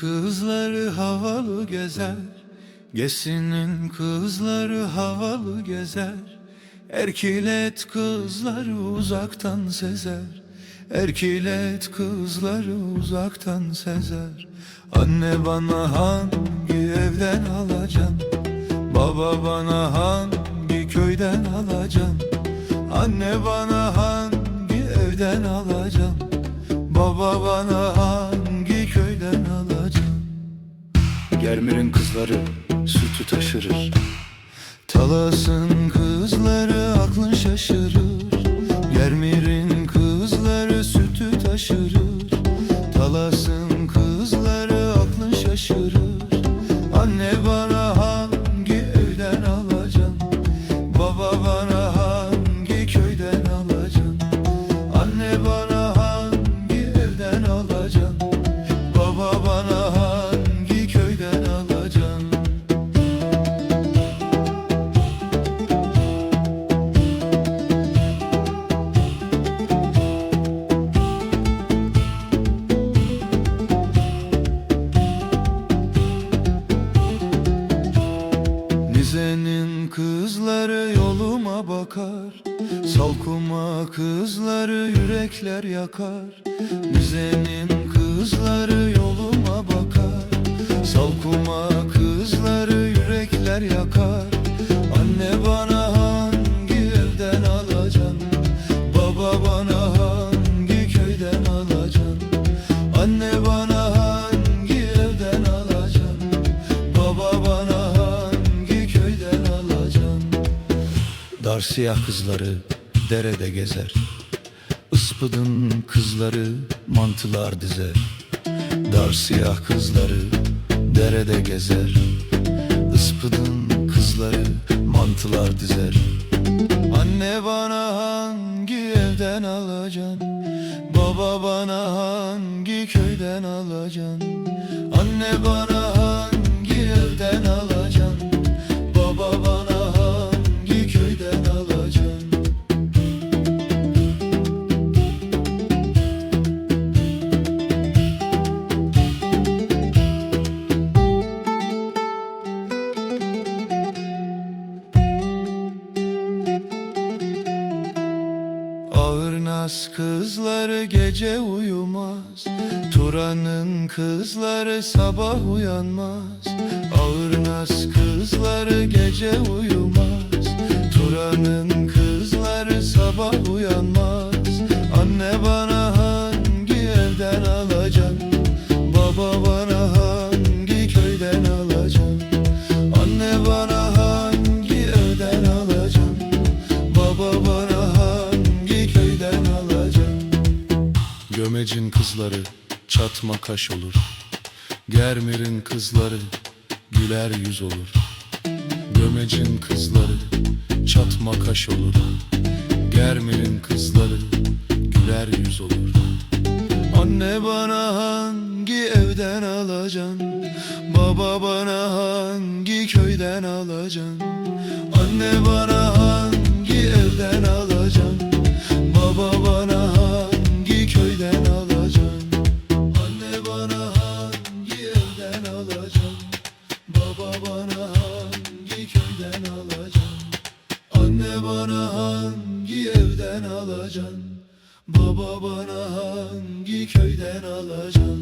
kızları havalı gezer. Gesinin kızları havalı gezer. Erkilet kızları uzaktan sezer. Erkilet kızları uzaktan sezer. Anne bana hangi evden alacaksın? Baba bana hangi köyden alacaksın? Anne bana hangi evden alacaksın? Baba bana hangi Germir'in kızları sütü taşırır. Talas'ın kızları aklın şaşırır. Germir'in kızları sütü taşırır. Talas'ın kızları aklın şaşırır. Anne bana Nize'nin kızları yoluma bakar. Salkuma kızları yürekler yakar. Nize'nin kızları yoluma bakar. Salkuma kızları yürekler yakar. Anne bana hangi evden alacaksın? Baba bana hangi köyden alacaksın? Anne Dar siyah kızları derede gezer. Ispıdın kızları mantılar dizer. Dar siyah kızları derede gezer. Ispıdın kızları mantılar dizer. Anne bana hangi evden alacaksın? Baba bana hangi köyden alacaksın? Anne bana hangi evden alacaksın Naz kızları gece uyumaz. Turan'ın kızları sabah uyanmaz. Ağır naz kızları gece uyumaz. Turan'ın Gömecin kızları çatma kaş olur. Germir'in kızları güler yüz olur. Gömecin kızları çatma kaş olur. Germir'in kızları güler yüz olur. Anne bana hangi evden alacaksın? Baba bana hangi köyden alacaksın? Anne bana hangi evden alacaksın? Baba bana bana hangi evden alacan Baba bana hangi köyden alacan